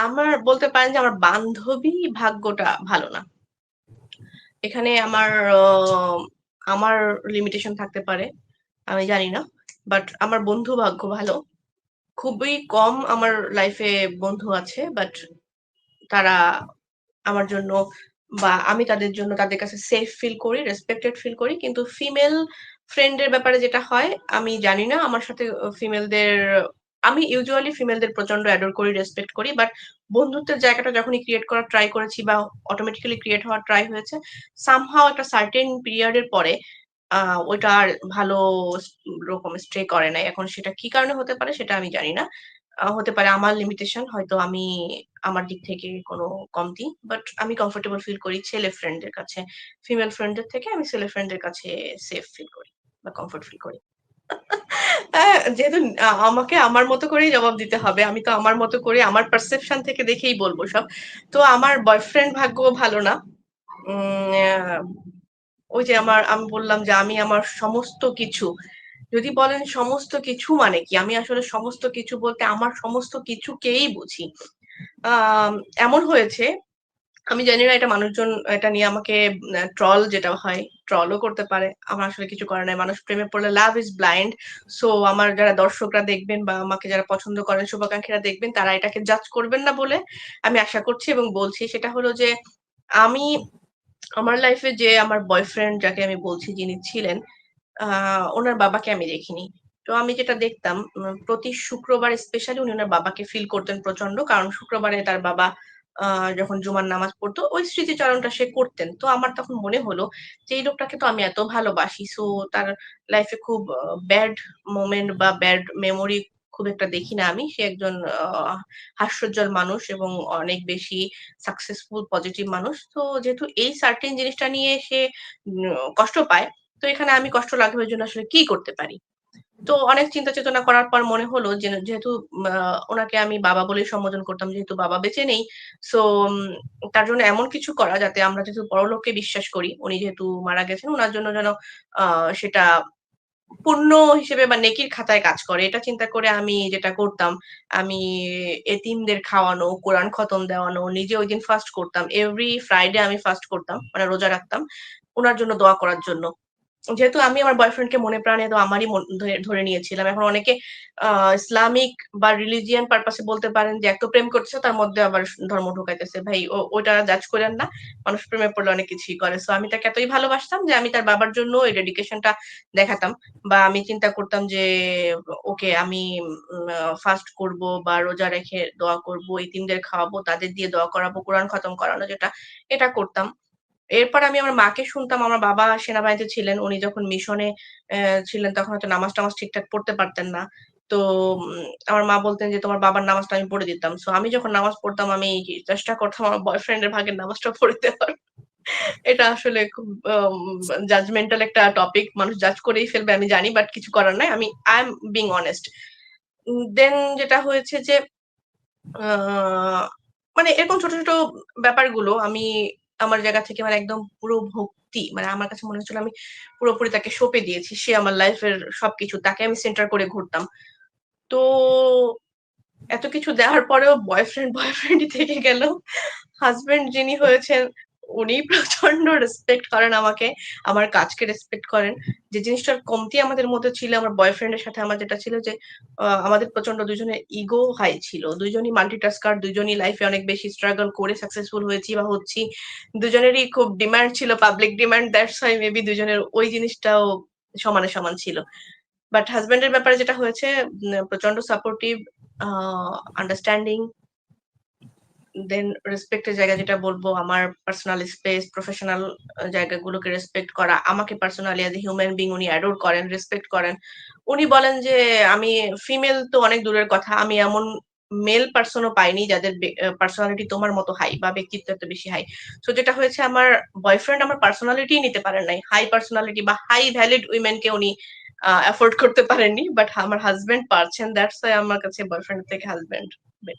আমার বলতে পারেন যে আমার বান্ধবী ভাগ্যটা ভালো না। এখানে আমার আমার লিমিটেশন থাকতে পারে। আমি জানি না। বাট আমার বন্ধু ভাগ্য ভালো। খুবই কম আমার লাইফে বন্ধু আছে। বাট তারা আমার জন্য বা আমি তাদের জন্য তাদের কাছে সেফ ফিল করি, রেসপেক্টেড ফিল করি। কিন্তু ফিমেল ফ্রেন্ড এর ব্যাপারে যেটা হয় আমি জানি না আমার সাথে ফিমেলদের আমি ইউজুয়ালি ফিমেলদের প্রচণ্ড অ্যাডোর করি, রেসপেক্ট করি। বাট বন্ধুত্বের জায়গাটা যখনই ক্রিয়েট করার ট্রাই করেছি বা অটোমেটিক্যালি ক্রিয়েট হওয়ার ট্রাই হয়েছে, সামহাউ একটা সার্টেন পিরিয়ড এর পরে ওইটা আর ভালো রকম স্ট্রে করে নাই। এখন সেটা কি কারণে হতে পারে সেটা আমি জানি না। হতে পারে আমার লিমিটেশন হয়তো আমি আমার দিক থেকে কোনো কমতি। বাট আমি কমফোর্টেবল ফিল করি ছেলে ফ্রেন্ডদের কাছে। ফিমেল ফ্রেন্ডদের থেকে আমি ছেলে ফ্রেন্ডদের কাছে সেফ ফিল করি বা কমফোর্ট ফিল করি। আ যেহেতু আমাকে আমার মতো করেই জবাব দিতে হবে। আমি তো আমার মতো করে আমার পারসেপশন থেকে দেখেই বলব সব। তো আমার বয়ফ্রেন্ড ভাগ্য ভালো না। ওই যে আমার আমি বললাম যে আমি আমার সমস্ত কিছু যদি বলেন সমস্ত কিছু মানে কি? আমি আসলে সমস্ত কিছু বলতে আমার সমস্ত কিছুকেই বুঝি। এমন হয়েছে আমি জানি না এটা মানুষজন এটা নিয়ে আমাকে ট্রল যেটা হয়, ট্রলও করতে পারে। আমার আসলে কিছু করার নাই। মানুষ প্রেমে পড়লে লাভ ইজ ব্লাইন্ড। সো আমার যারা দর্শকরা দেখবেন বা আমাকে যারা পছন্দ করেন, শুভাকাঙ্ক্ষীরা দেখবেন তারা এটাকে জাজ করবেন না বলে আমি আশা করছি এবং বলছি। সেটা হলো যে আমি আমার লাইফে যে আমার বয়ফ্রেন্ড যাকে আমি বলছি যিনি ছিলেন, আ উনার বাবাকে আমি দেখিনি। তো আমি যেটা দেখতাম প্রতি শুক্রবার স্পেশালি উনি ওনার বাবাকে ফিল করতেন প্রচণ্ড। কারণ শুক্রবারে তার বাবা যখন জুমার নামাজ পড়তো ওই স্মৃতিচারণটা সে করতেন। তো আমার তখন মনে হলো যে এই লোকটাকে তো আমি এত ভালোবাসি। সো তার লাইফে খুব ব্যাড মোমেন্ট বা ব্যাড মেমোরি খুব একটা দেখি না আমি। সে একজন হাস্যোজ্জ্বল মানুষ এবং অনেক বেশি সাকসেসফুল পজিটিভ মানুষ। তো যেহেতু এই সার্টেন জিনিসটা নিয়ে সে কষ্ট পায়, তো এখানে আমি কষ্ট লাঘবের জন্য আসলে কি করতে পারি? তো অনেক চিন্তা চেতনা করার পর মনে হলো যে যেহেতু আ উনাকে আমি বাবা বলেই সম্বোধন করতাম যেহেতু বাবা বেঁচে নেই। সো তার জন্য এমন কিছু করা যাতে আমরা যেহেতু পরলোককে বিশ্বাস করি, উনি যেহেতু মারা গেছেন ওনার জন্য যেন সেটা পুণ্য হিসেবে বা নেকির খাতায় কাজ করে। এটা চিন্তা করে আমি যেটা করতাম, আমি এতিমদের খাওয়ানো, কোরআন খতম দেওয়ানো, নিজে ঐদিন ফাস্ট করতাম। এভরি ফ্রাইডে আমি ফাস্ট করতাম। মানে রোজা রাখতাম। ওনার জন্য দোয়া করার জন্য। যেহেতু আমি আমার বয়ফ্রেন্ডকে মনে প্রাণে তো আমারই ধরে নিয়েছিলাম। এখন অনেকে ইসলামিক বা রিলিজিয়ান পারপাস বলতে পারেন যে এত প্রেম করছে তার মধ্যে আবার ধর্ম ঢুকাইতেছে। ভাই ও ওইটা জাজ কইরেন না। মানুষ প্রেমে পড়লে অনেক কিছুই করে। সো আমি তাকে এতই ভালোবাসতাম যে আমি তার বাবার জন্য এই ডেডিকেশনটা দেখাতাম। বা আমি চিন্তা করতাম যে ওকে আমি ফাস্ট করব বা রোজা রেখে দোয়া করব, এতিমদের খাওয়াবো, তাদের দিয়ে দোয়া করাবো, কোরআন খতম করানো যেটা, এটা করতাম। এরপর আমি আমার মাকে শুনতাম আমার বাবা সেনাবাহিনীতে ছিলেন। উনি যখন মিশনে ছিলেন তখন হয়তো নামাজ-টামাজ ঠিকঠাক পড়তে পারতেন না। তো আমার মা বলতেন যে, "তোমার বাবার নামাজটা আমি পড়ে দিতাম।" সো আমি যখন নামাজ পড়তাম আমি চেষ্টা করতাম আমার বয়ফ্রেন্ডের ভাগের নামাজটা পড়ে দেওয়ার। এটা আসলে খুব জাজমেন্টাল একটা টপিক। মানুষ জাজ করেই ফেলবে আমি জানি। বাট কিছু করার নাই। আমি I am being honest. Then যেটা হয়েছে যে মানে এরকম ছোট, ছোট ব্যাপারগুলো আমি আমার জায়গা থেকে মানে একদম পুরো ভক্তি মানে আমার কাছে মনে হচ্ছিল আমি পুরোপুরি তাকে সঁপে দিয়েছি। সে আমার লাইফ এর সবকিছু। তাকে আমি সেন্টার করে ঘুরতাম। তো এত কিছু দেওয়ার পরেও বয়ফ্রেন্ড, বয়ফ্রেন্ডই থেকে গেল। হাজবেন্ড যিনি হয়েছেন উনি প্রচণ্ড রেসপেক্ট করেন আমাকে। আমার কাজকে রেসপেক্ট করেন। যে জিনিসটার কমতি আমাদের মধ্যে ছিল আমার বয়ফ্রেন্ড এর সাথে আমার যেটা ছিল যে আমাদের প্রচণ্ড ২ জনের ইগো হাই ছিল। ২ জনই মাল্টিটাস্কার, ২ জনই লাইফে অনেক বেশি স্ট্রাগল করে সাকসেসফুল হয়েছি বা হচ্ছি। দুজনেরই খুব ডিমান্ড ছিল, public demand that's why maybe ২ জনের ওই জিনিসটাও সমানে সমান ছিল। বাট হাসব্যান্ড এর ব্যাপারে যেটা হয়েছে প্রচণ্ড সাপোর্টিভ, আন্ডারস্ট্যান্ডিং দেন রেসপেক্ট এর জায়গা যেটা বলব আমার পার্সোনাল স্পেস, প্রফেশনাল জায়গাগুলোকে রেসপেক্ট করা। আমাকে personally as a human being উনি অ্যাডোর করেন, রেসপেক্ট করেন। উনি বলেন যে আমি ফিমেল তো অনেক দূরের কথা। আমি এমন মেল পারসন ও পাইনি যাদের পার্সোনালিটি তোমার মতো হাই বা ব্যক্তিত্ব এত বেশি হাই। সো যেটা হয়েছে আমার বয়ফ্রেন্ড আমার পার্সোনালিটি নিতে পারেন নাই। হাই পার্সোনালিটি বা হাই ভ্যালিড উইমেন কে উনি আ এফোর্ড করতে পারেননি। বাট আমার হাসব্যান্ড পারছেন। দ্যাটস আমার কাছে বয়ফ্রেন্ড থেকে হাসব্যান্ড।